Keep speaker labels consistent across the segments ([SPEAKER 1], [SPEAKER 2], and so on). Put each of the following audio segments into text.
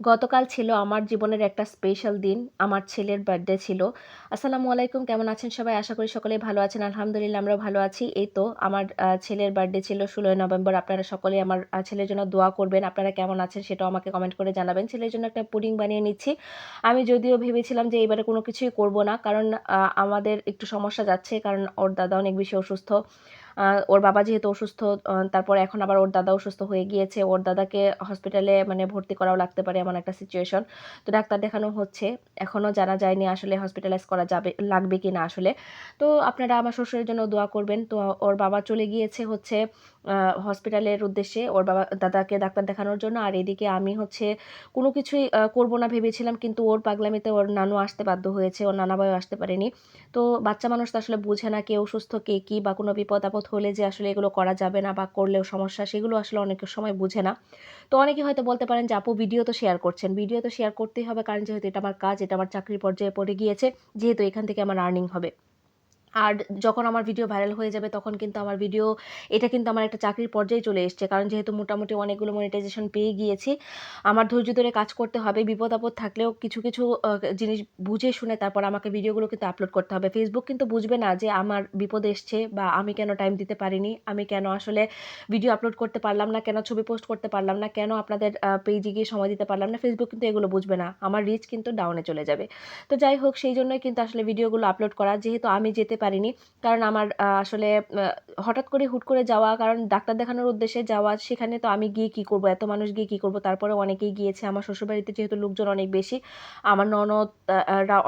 [SPEAKER 1] গতকাল ছিল আমার জীবনের একটা স্পেশাল দিন। আমার ছেলের বার্থডে ছিল। আসসালামু আলাইকুম, কেমন আছেন সবাই? আশা করি সকলেই ভালো আছেন। আলহামদুলিল্লাহ, আমরাও ভালো আছি। এই তো, আমার ছেলের বার্থডে ছিল ১৬ই নভেম্বর। আপনারা সকলেই আমার ছেলের জন্য দোয়া করবেন। আপনারা কেমন আছেন সেটাও আমাকে কমেন্ট করে জানাবেন। ছেলের জন্য একটা পুডিং বানিয়ে নিচ্ছি। আমি যদিও ভেবেছিলাম যে এবারে কোনো কিছুই করব না। কারণ আমাদের একটু সমস্যা যাচ্ছে। কারণ ওর দাদা অনেক বেশি অসুস্থ। ওর বাবা যেহেতু অসুস্থ তারপর এখন আবার ওর দাদা অসুস্থ হয়ে গিয়েছে। ওর দাদাকে হসপিটালে মানে ভর্তি করাও লাগতে পারে এমন একটা সিচুয়েশন। তো ডাক্তার দেখানো হচ্ছে। এখনও জানা যায়নি আসলে হসপিটালাইজ করা যাবে লাগবে কি না আসলে। তো আপনারা আমার শ্বশুরের জন্য দোয়া করবেন। তো ওর বাবা চলে গিয়েছে হচ্ছে হসপিটালের উদ্দেশ্যে ওর বাবা দাদাকে ডাক্তার দেখানোর জন্য। আর এদিকে আমি হচ্ছে কোনো কিছুই করব না ভেবেছিলাম কিন্তু ওর পাগলামিতে ওর নানু আসতে বাধ্য হয়েছে। ওর নানা ভাইও আসতে পারেনি। তো বাচ্চা মানুষ তো আসলে বুঝে না কে অসুস্থ, কে কী বা কোনো বিপদ-আপদ হলে যে আসলে এগুলো করা যাবে না বা করলেও সমস্যা সেগুলো আসলে অনেকের সময় বুঝে না। তো অনেকে হয়তো বলতে পারেন যে আপু ভিডিও তো শেয়ার করছেন। ভিডিও তো শেয়ার করতেই হবে কারণ যেহেতু এটা আমার কাজ, এটা আমার চাকরির পর্যায়ে পড়ে গিয়েছে। যেহেতু এখান থেকে আমার আর্নিং হবে। আর যখন আমার ভিডিও ভাইরাল হয়ে যাবে তখন কিন্তু আমার ভিডিও এটা কিন্তু আমার একটা চাকরির পর্যায়ে চলে এসছে। কারণ যেহেতু মোটামুটি অনেকগুলো মনিটাইজেশন পেয়ে গিয়েছি। আমার ধৈর্য ধরে কাজ করতে হবে। বিপদ-আপদ থাকলেও কিছু, কিছু জিনিস বুঝে শুনে তারপর আমাকে ভিডিওগুলো কিন্তু আপলোড করতে হবে। Facebook কিন্তু বুঝবে না যে আমার বিপদ এসছে বা আমি কেন টাইম দিতে পারিনি। আমি কেন আসলে ভিডিও আপলোড করতে পারলাম না, কেন ছবি পোস্ট করতে পারলাম না, কেন আপনাদের পেজে গিয়ে সময় দিতে পারলাম না। Facebook কিন্তু এগুলো বুঝবে না। আমার রিচ কিন্তু ডাউনে চলে যাবে। তো যাই হোক সেই জন্যই কিন্তু আসলে ভিডিওগুলো আপলোড করা। যেহেতু আমি যেতে পারিনি। কারণ আমার আসলে হঠাৎ করে হুট করে যাওয়া কারণ ডাক্তার দেখানোর উদ্দেশ্যে যাওয়া সেখানে তো আমি গিয়ে কি করব? এত মানুষ গিয়ে কি করব? তারপরে অনেকেই গিয়েছে। আমার শ্বশুরবাড়িতে যেহেতু লোকজন অনেক বেশি। আমার ননদ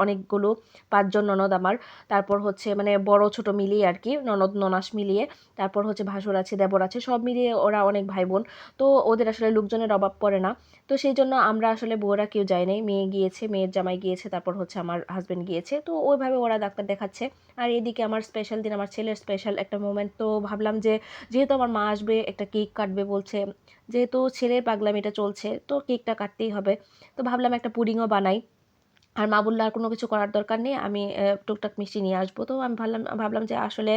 [SPEAKER 1] অনেকগুলো পাঁচজন ননদ আমার। তারপর হচ্ছে মানে বড় ছোট মিলিয়ে আর কি ননদ ননাস মিলিয়ে। তারপর হচ্ছে ভাসুর আছে, দেবর আছে সব মিলিয়ে ওরা অনেক ভাই-বোন। তো ওদের আসলে লোকজনের অভাব পড়ে না। তো সেই জন্য আমরা আসলে বউরা কেউ যাই নাই। মেয়ে গিয়েছে, মেয়ের জামাই গিয়েছে, তারপর হচ্ছে আমার হাজব্যান্ড গিয়েছে। তো ওইভাবে ওরা ডাক্তার দেখাচ্ছে। আর এদিকে আমার স্পেশাল দিন, আমার ছেলের স্পেশাল একটা মোমেন্ট। তো ভাবলাম যে যেহেতু আমার মা আসবে, একটা কেক কাটবে বলছে। যেহেতু ছেলের পাগলামিটা চলছে তো কেকটা কাটতেই হবে। তো ভাবলাম একটা পুডিংও বানাই। আর মা বলল, "আর কোনো কিছু করার দরকার নেই। আমি টুকটাক মিষ্টি নিয়ে আসব।" তো আমি ভাবলাম ভাবলাম যে আসলে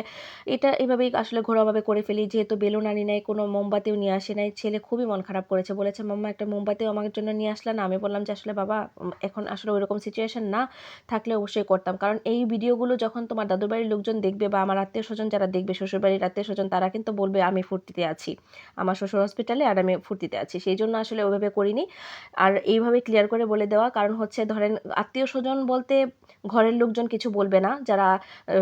[SPEAKER 1] এটা এভাবেই আসলে ঘরোয়াভাবে করে ফেলি। যেহেতু বেলুন আনি নাই, কোনো মোমবাতিও নিয়ে আসে নাই। ছেলে খুবই মন খারাপ করেছে। বলেছে, "মাম্মা একটা মোমবাতিও আমার জন্য নিয়ে আসলা না?" আমি বললাম যে, "আসলে বাবা এখন আসলে ওইরকম সিচুয়েশন না। থাকলে অবশ্যই করতাম।" কারণ এই ভিডিওগুলো যখন তোমার দাদুর বাড়ির লোকজন দেখবে বা আমার আত্মীয় স্বজন যারা দেখবে, শ্বশুরবাড়ির আত্মীয় স্বজন তারা কিন্তু বলবে আমি ফুর্তিতে আছি। আমার শ্বশুর হসপিটালে আর আমি ফুর্তিতে আছি। সেই জন্য আসলে ওইভাবে করিনি। আর এইভাবে ক্লিয়ার করে বলে দেওয়া কারণ হচ্ছে ধরেন আত্মীয়স্বজন বলতে ঘরের লোকজন কিছু বলবে না। যারা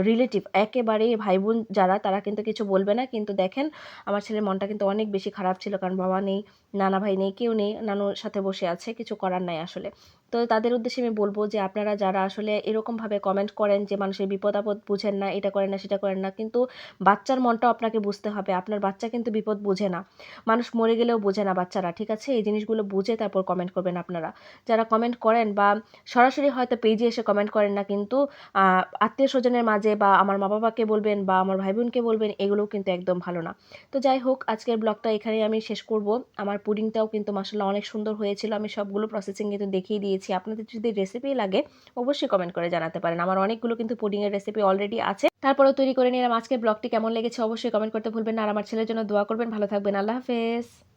[SPEAKER 1] রিলেটিভ একেবারেই ভাই-বোন যারা তারা কিন্তু কিছু বলবে না। কিন্তু দেখেন আমার ছেলের মনটা কিন্তু অনেক বেশি খারাপ ছিল। কারণ বাবা নেই, নানা ভাই নেই, কেউ নেই। নানুর সাথে বসে আছে। কিছু করার নাই আসলে। তো তাদের উদ্দেশ্যে আমি বলব যে আপনারা যারা আসলে এরকমভাবে কমেন্ট করেন যে মানুষের বিপদ-আপদ বুঝেন না, এটা করেন না, সেটা করেন না। কিন্তু বাচ্চার মনটাও আপনাকে বুঝতে হবে। আপনার বাচ্চা কিন্তু বিপদ বুঝে না। মানুষ মরে গেলেও বোঝে না বাচ্চারা। ঠিক আছে? এই জিনিসগুলো বুঝে তারপর কমেন্ট করবেন আপনারা। যারা কমেন্ট করেন বা সরাসরি হয়তো পেজে এসে কমেন্ট করেন না, কিন্তু আত্মীয় স্বজনের মাঝে বা আমার মা-বাবাকে বলবেন বা আমার ভাই-বোনকে বলবেন, এগুলোও কিন্তু একদম ভালো না। তো যাই হোক, আজকের ব্লগটা এখানেই আমি শেষ করব। আমার পুডিংটাও কিন্তু মাশাআল্লাহ অনেক সুন্দর হয়েছিল। আমি সবগুলো প্রসেসিং কিন্তু দেখিয়ে দিয়েছি। আপনাদের যদি রেসিপি লাগে, অবশ্যই কমেন্ট করে জানাতে পারেন। আমার অনেকগুলো কিন্তু পুডিংয়ের রেসিপি অলরেডি আছে। তারপরেও তৈরি করে নিলাম। আজকের ব্লগটি কেমন লেগেছে অবশ্যই কমেন্ট করতে ভুলবেন না। আর আমার ছেলের জন্য দোয়া করবেন। ভালো থাকবেন। আল্লাহ হাফেজ।